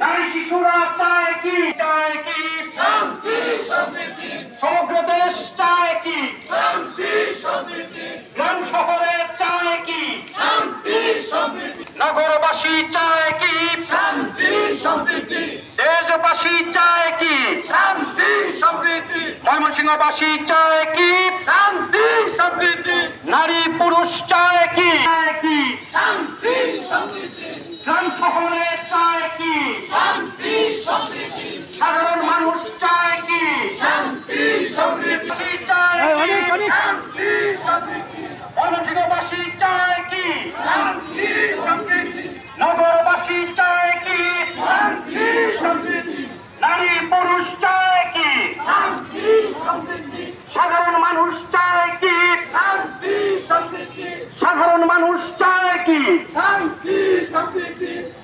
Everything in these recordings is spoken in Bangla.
নারী শিশুরা চায় কি চায় কি? শান্তি সম্প্রীতি সমগ্র দেশ চায় কি? শান্তি সম্প্রীতি গ্রাম শহরে চায় কি? শান্তি সম্প্রীতি নগরবাসী চায় কি? শান্তি সম্প্রীতি দেশবাসী চায় কি? শান্তি সম্প্রীতি ময়মনসিংহবাসী চায় কি? শান্তি সম্প্রীতি নারী পুরুষ চায় কি? শান্তি সম্প্রীতি গ্রাম শহর কি? শান্তি শান্তি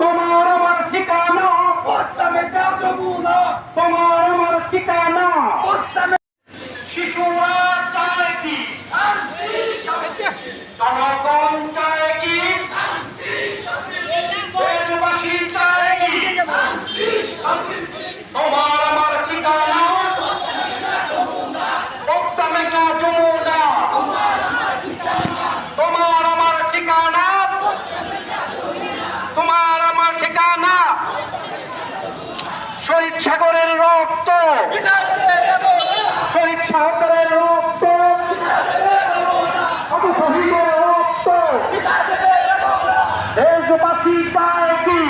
তোমার আমার ঠিকানা। তোমার আমার ঠিকানা পশ্চিমে শিশুরা চায় কি শান্তি সম্প্রীতি জনগণ চায় কি দেশবাসী চায় কি শান্তি সম্প্রীতি তোমার আমার ঠিকানা পশ্চিমেকা যমুনা তোমার আমার ঠিকানা তোমার আমার ঠিকানা শহীদ সাগরের রক্ত। শহীদ সাগরের রক্ত। রক্ত। দেশবাসী চায় কি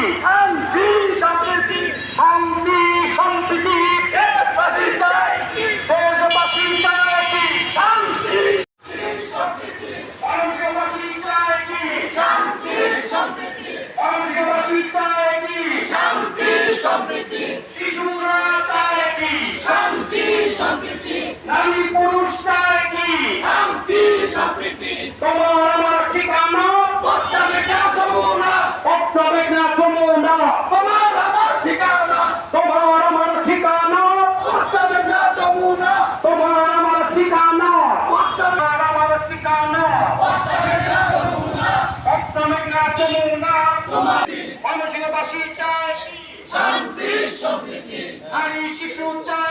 সম্প্রীতি শান্তি সম্প্রীতি। নারী পুরুষ কি? শান্তি সম্প্রীতি। তোমার আমার ঠিকানা? পশ্চিমে যমুনা। পত্রবে না যমুনা। তোমার আমার ঠিকানা। তোমার আমার ঠিকানা। পশ্চিমে যমুনা। তোমার আমার ঠিকানা। তোমার আমার ঠিকানা। যমুনা। পত্রবে না যমুনা। তোমার উচ্চারণ